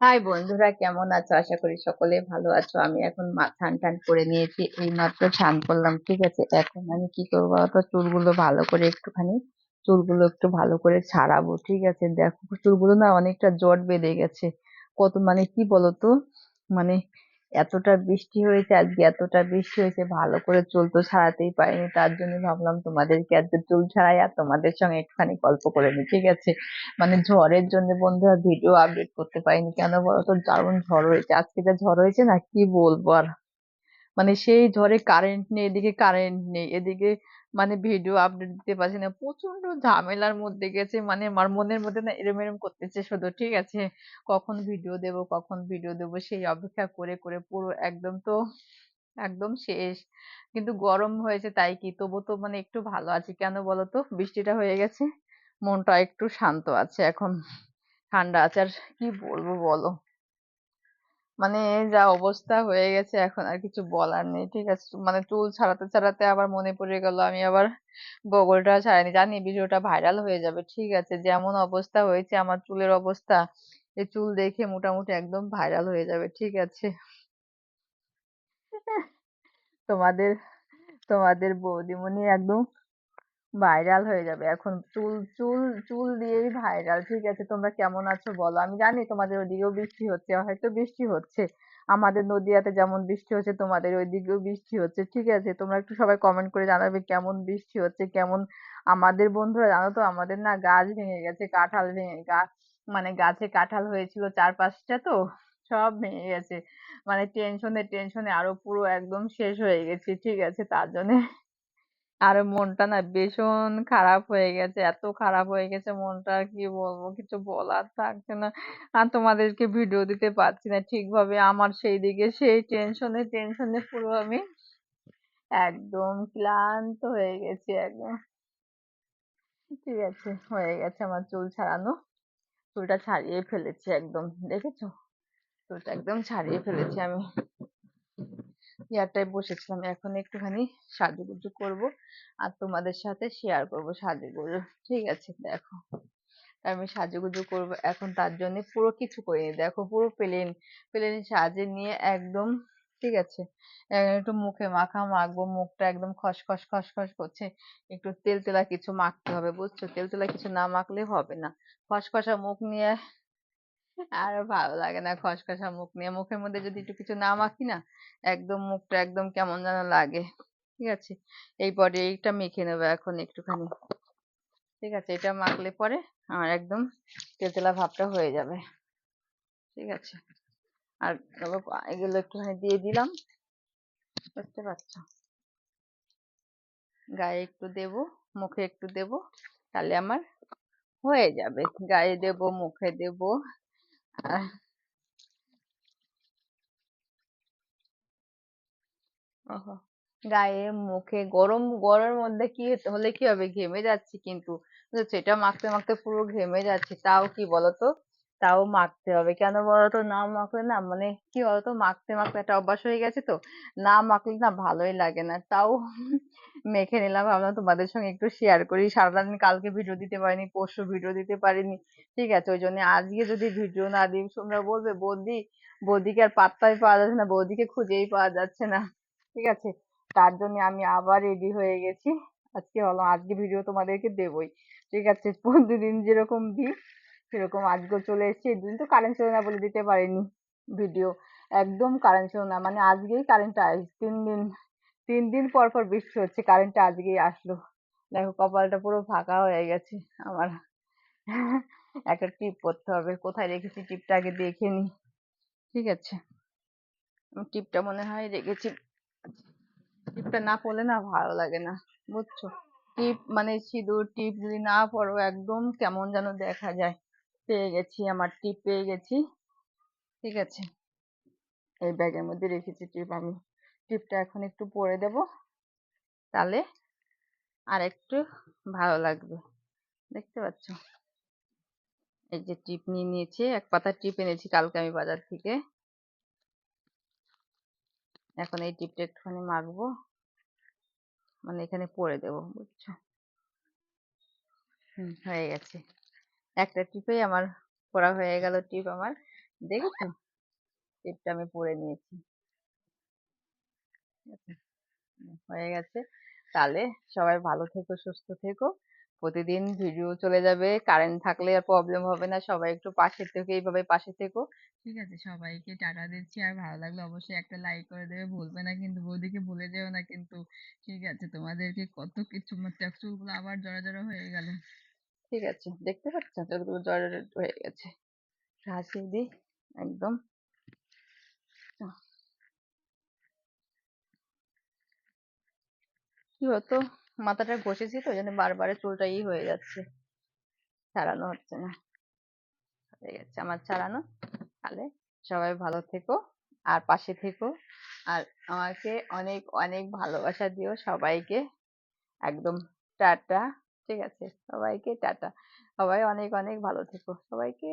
High বন্ধুরা, কেমন আছো? আশা করি সকলে ভালো আছো। আমি এখন স্নান টান করে নিয়েছি এই মাত্র স্নান করলাম, ঠিক আছে? এখন আমি কি করব তো চুলগুলো ভালো করে একটুখানি, চুলগুলো একটু ভালো করে ছাড়াবো, ঠিক আছে? দেখো, চুলগুলো না অনেকটা জট বেঁধে গেছে। কত মানে কি বলতো? মানে এতটা বৃষ্টি হয়েছে, আজকে এতটা বৃষ্টি হয়েছে, ভালো করে চুল তো ছাড়াতেই পারিনি, তার জন্য ভাবলাম তোমাদেরকে আজকে চুল ছাড়াই আর তোমাদের সঙ্গে একটুখানি গল্প করে নিই, ঠিক আছে? মানে ঝড়ের জন্য বন্ধুরা ভিডিও আপডেট করতে পারিনি কেন বলতো? দারুণ ঝড় হয়েছে আজকে যা ঝড় হয়েছে না, কি বলব আর? মানে সেই ঝড়ে কারেন্ট নেই, এদিকে কারেন্ট নেই, এদিকে মানে ভিডিও আপডেট দিতে পারছি না। প্রচণ্ড ঝামেলার মধ্যে গেছে মানে আমার মনের মধ্যে না এরম এরম করতেছে শুধু, ঠিক আছে? কখন ভিডিও দেব, কখন ভিডিও দেব, সেই অপেক্ষা করে করে পুরো একদম তো, একদম শেষ। কিন্তু গরম হয়েছে তাই কি? তবু তো মানে একটু ভালো আছি। কেন বলতো বৃষ্টিটা হয়ে গেছে, মনটা একটু শান্ত আছে এখন। ঠান্ডা আছে, আর কি বলব বলো? মানে যা অবস্থা হয়ে গেছে এখন আর কিছু বলার নেই, ঠিক আছে? মানে চুল ছাড়াতে ছাড়াতে আবার মনে পড়ে গেল, আমি আবার বগলটা ছাড়াইনি। জানি ভিডিওটা ভাইরাল হয়ে যাবে, ঠিক আছে? যেমন অবস্থা হয়েছে, আমার চুলের অবস্থা এই চুল দেখে মোটামুটি একদম ভাইরাল হয়ে যাবে, ঠিক আছে? তোমাদের তোমাদের বৌদিমণি একদম ভাইরাল হয়ে যাবে। এখন চুল চুল চুল দিয়েই ভাইরাল ঠিক আছে, তোমরা কেমন আছো বলো? আমি জানি তোমাদের ওদিকেও বৃষ্টি হচ্ছে, হয়তো বৃষ্টি হচ্ছে। আমাদের নদীয়াতে যেমন বৃষ্টি হচ্ছে, তোমাদের ওইদিকেও বৃষ্টি হচ্ছে। ঠিক আছে, তোমরা একটু সবাই কমেন্ট করে জানাবে কেমন বৃষ্টি হচ্ছে, কেমন আমাদের বন্ধুরা জানো তো, আমাদের না গাছ ভেঙে গেছে, কাঁঠাল ভেঙে গাছ মানে গাছে কাঁঠাল হয়েছিল চার পাঁচটা তো, সব ভেঙে গেছে। মানে টেনশনে টেনশনে আরও পুরো একদম শেষ হয়ে গেছি, ঠিক আছে, তার জন্য আর মনটা না ভীষণ খারাপ হয়ে গেছে, এত খারাপ হয়ে গেছে মনটা আর কি বলব, কিছু বলার থাকছে না। আর তোমাদেরকে ভিডিও দিতে পারছি না, ঠিকভাবে আমার সেই দিকে, সেই টেনশনে টেনশনে পুরো আমি একদম ক্লান্ত হয়ে গেছি একদম। ঠিক আছে, হয়ে গেছে আমার চুল ছাড়ানো। চুলটা ছাড়িয়ে ফেলেছি একদম, দেখেছ? চুলটা একদম ছাড়িয়ে ফেলেছি আমি। ইয়ারটায় বসেছিলাম। এখন একটুখানি সাজুগুজু করব আর তোমাদের সাথে শেয়ার করব সাজুগুজু। ঠিক আছে, দেখো। আমি সাজুগুজু করব এখন তার জন্য পুরো কিছু করিনি দেখো, পুরো প্লেন প্লেন সাজে নিয়ে একদম, ঠিক আছে? একটু মুখে মাখা মাখবো, মুখটা একদম খসখস খসখস করছে। একটু তেল তেলা কিছু মাখতে হবে, বুঝছ? তেল তেলা কিছু না মাখলে হবে না। খসখসা মুখ নিয়ে আর ভালো লাগে না, খসখসা মুখ নিয়ে। মুখের মধ্যে যদি একটু কিছু না মাখি না, একদম মুখটা একদম কেমন যেন লাগে। ঠিক আছে? এই পরে এইটা মেখে নেব এখন একটুখানি। ঠিক আছে? এটা মাখলে পরে আমার একদম তেলতেলা ভাবটা হয়ে যাবে। ঠিক আছে? আর এগুলো একটুখানি দিয়ে দিলাম। বুঝতে পারছ? গায়ে একটু দেব, মুখে একটু দেব, তাহলে আমার হয়ে যাবে। গায়ে দেব, মুখে দেব। ওহো। গায়ে মুখে গরম, গরমের মধ্যে কি হলে কি হবে? ঘেমে যাচ্ছি কিন্তু। সেটা মাখতে মাখতে পুরো ঘেমে যাচ্ছি। তাও কি বলতো? তাও মাখতে হবে। কেন বলতো? না মাখলে না মানে কি বলতো? মাখতে মাখতে একটা অভ্যাস হয়ে গেছে তো। না মাখলে না ভালোই লাগে না। তাও মেখে নিলাম। ভাবলাম তোমাদের সঙ্গে একটু শেয়ার করি। সারাদিন কালকে ভিডিও দিতে পারিনি, পরশু ভিডিও দিতে পারিনি। ঠিক আছে? ওই জন্য আজকে যদি ভিডিও না দিই, তোমরা বলবে, বৌদি, বৌদিকে আর পাত্তাই পাওয়া যাচ্ছে না। বৌদিকে খুঁজেই পাওয়া যাচ্ছে না। ঠিক আছে? তার জন্য আমি আবার রেডি হয়ে গেছি। আজকে হলো আজকে ভিডিও তোমাদেরকে দেবই। ঠিক আছে? প্রতিদিন যেরকম দিই সেরকম আজকেও চলে এসেছি এদিন তো কারেন্ট ছিল না বলে দিতে পারিনি ভিডিও একদম কারেন্ট ছিল না মানে আজকেই কারেন্ট আস তিন দিন তিন দিন পর পর বৃষ্টি হচ্ছে কারেন্টটা আজকেই আসলো দেখো কপালটা পুরো ফাঁকা হয়ে গেছে, আমার একটা টিপ করতে হবে, কোথায় রেখেছি টিপটা আগে দেখে নি, ঠিক আছে টিপটা মনে হয় রেখেছি টিপটা না পরলে না ভালো লাগে না, বুঝছ টিপ মানে সিঁদুর টিপ যদি না পরো একদম কেমন যেন দেখা যায় পেয়ে গেছি আমার টিপ পেয়ে গেছি। ঠিক আছে। এই ব্যাগের মধ্যে রেখেছি টিপ আমি টিপটা এখন একটু পরে দেব। তাহলে আর একটু ভালো লাগবে। দেখতে পাচ্ছ? এই যে টিপ নিয়ে নিয়েছি এক পাতা টিপ এনেছি কালকে আমি বাজার থেকে। এখন এই টিপটা একটুখানি মাখবো। মানে এখানে পরে দেবো বুঝছ? হুম হয়ে গেছে। একটা টিপেই আমার পড়া হয়ে গেল টিপ আমার। দেখেছ? টিপটা আমি পরে নিয়েছি। হয়ে গেছে। তাহলে সবাই ভালো থেকো, সুস্থ থেকো। প্রতিদিন ভিডিও চলে যাবে কারেন্ট থাকলে আর প্রবলেম হবে না। সবাই একটু পাশে থেকে এইভাবে পাশে থেকো। ঠিক আছে, সবাইকে টাটা দিচ্ছি। আর ভালো লাগলে অবশ্যই একটা লাইক করে দেবে। ভুলবে না কিন্তু, বৌদিকে ভুলে যেও না কিন্তু। ঠিক আছে, তোমাদেরকে কত কিছু মানে চুলগুলো আবার জড়া জড়া হয়ে গেল। ঠিক আছে, দেখতে পাচ্ছ চুলগুলো জড়া জড়া হয়ে গেছে। হাসি দিই একদম। কি হতো মাথাটা ঘষেছি তো জন্য বারবার চুলটা ই হয়ে যাচ্ছে। ছাড়ানো হচ্ছে না। হয়ে গেছে আমার ছাড়ানো। তাহলে সবাই ভালো থেকো, আর পাশে থেকো। আর আমাকে অনেক অনেক ভালোবাসা দিও সবাইকে। একদম টাটা। ঠিক আছে সবাইকে টাটা। সবাই অনেক অনেক ভালো থেকো। সবাইকে